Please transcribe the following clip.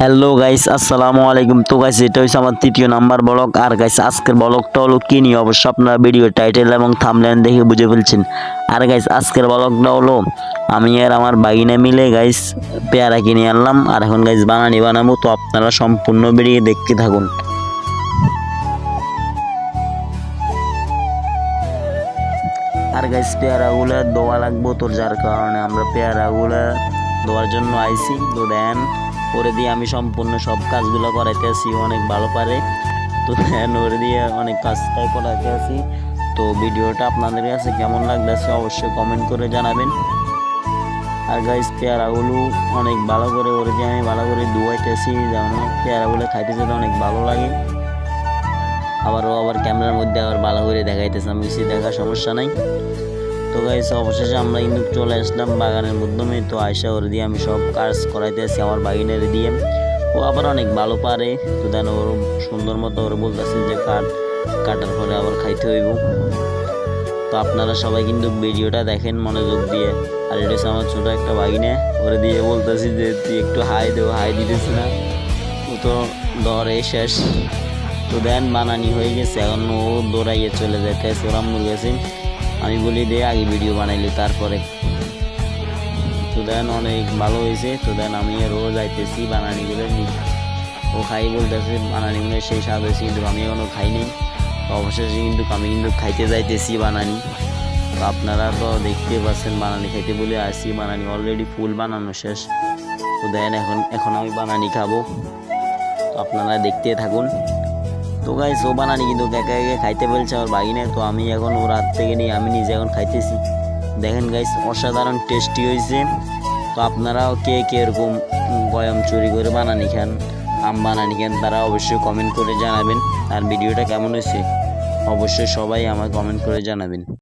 Hello guys আসসালামু আলাইকুম। তো গাইস এটা হচ্ছে আমার তৃতীয় নাম্বার ব্লগ। আর গাইস আজকের ব্লগটা হলো কি নিয়ে? অবশ্য আপনারা ভিডিও টাইটেল এবং থামলাইন দেখে বুঝে ফেলছেন। আর গাইস আজকের ব্লগটা হলো, আমি আর আমার বাগিনা মিলে গাইস পেয়ারা কিনে আনলাম। আর এখন গাইস বানানি বানাবো। তো, আপনারা সম্পূর্ণ বেরিয়ে দেখতে থাকুন। আর গাইস পেয়ারাগুলো দোয়া লাগবো তোর, যার কারণে আমরা পেয়ারাগুলো দেওয়ার জন্য আইসি তো, দেন ওরে দিয়ে আমি সম্পূর্ণ সব কাজগুলো করাইতে আছি, অনেক ভালো পারে। তো ওরে দিয়ে অনেক কাজটাই করাইতে আছি। তো ভিডিওটা আপনাদের কাছে কেমন লাগতেছে অবশ্যই কমেন্ট করে জানাবেন। আর গাইস পেয়ারাগুলো অনেক ভালো করে ওরে দিয়ে আমি ভালো করে ধুয়াইতেছি যেমন পেয়ারাগুলো খাইতে যেতে অনেক ভালো লাগে। আবার ও আবার ক্যামেরার মধ্যে আবার ভালো করে দেখাইতেছে, আমি কিছু দেখার সমস্যা নাই। তো গাইস অবশেষে আমরা কিন্তু চলে আসলাম বাগানের মাধ্যমে তো আয়সা ওর দিয়ে আমি সব কাজ করাইতেছি আমার বাগিনের দিয়ে। ও আবার অনেক ভালো পারে। তো দেন ওর সুন্দর মতো ওর বলতেছে যে কাট, কাটার পরে আবার খাইতে হইব। তো আপনারা সবাই কিন্তু ভিডিওটা দেখেন মনোযোগ দিয়ে। আর এটা হচ্ছে আমার ছোটো একটা বাগিনে। ওরে দিয়ে বলতেছি যে, তুই একটু হাই দেবো হাই দিতেছি না। ও তো দরে শেষ। তো দেন বানানি হয়ে গেছে। এখন ও দৌড়াইয়ে চলে যেতে সোরাম্মুর গেছে আমি বলি দে, আগে ভিডিও বানাইলি, তারপরে। তো দেন অনেক ভালো হয়েছে, তো দেন আমি রোজ যাইতেছি বানানিগুলো ও খাই বলতেছে, বানানিগুলো সেই স্বাদ হয়েছে কিন্তু আমি এখনও খাইনি অবশেষে কিন্তু আমি কিন্তু খাইতে যাইতেছি বানানি। তো আপনারা তো দেখতে পাচ্ছেন, বানানি খাইতে বলে আসি বানানি অলরেডি ফুল বানানো শেষ। তো দেন এখন এখন আমি বানানি খাব। আপনারা দেখতে থাকুন। তো গাইস ও বানানি কিন্তু একা একে খাইতে বলছে আমার বাগিনে। তো আমি এখন ওর হাত থেকে নিয়ে আমি নিজে এখন খাইতেছি। দেখেন গাইস অসাধারণ টেস্টি হয়েছে তো আপনারাও কে কে এরকম বয়াম চুরি করে বানানি খান, আম বানানি খান, তারা অবশ্যই কমেন্ট করে জানাবেন। আর ভিডিওটা কেমন হয়েছে অবশ্যই সবাই আমার কমেন্ট করে জানাবেন।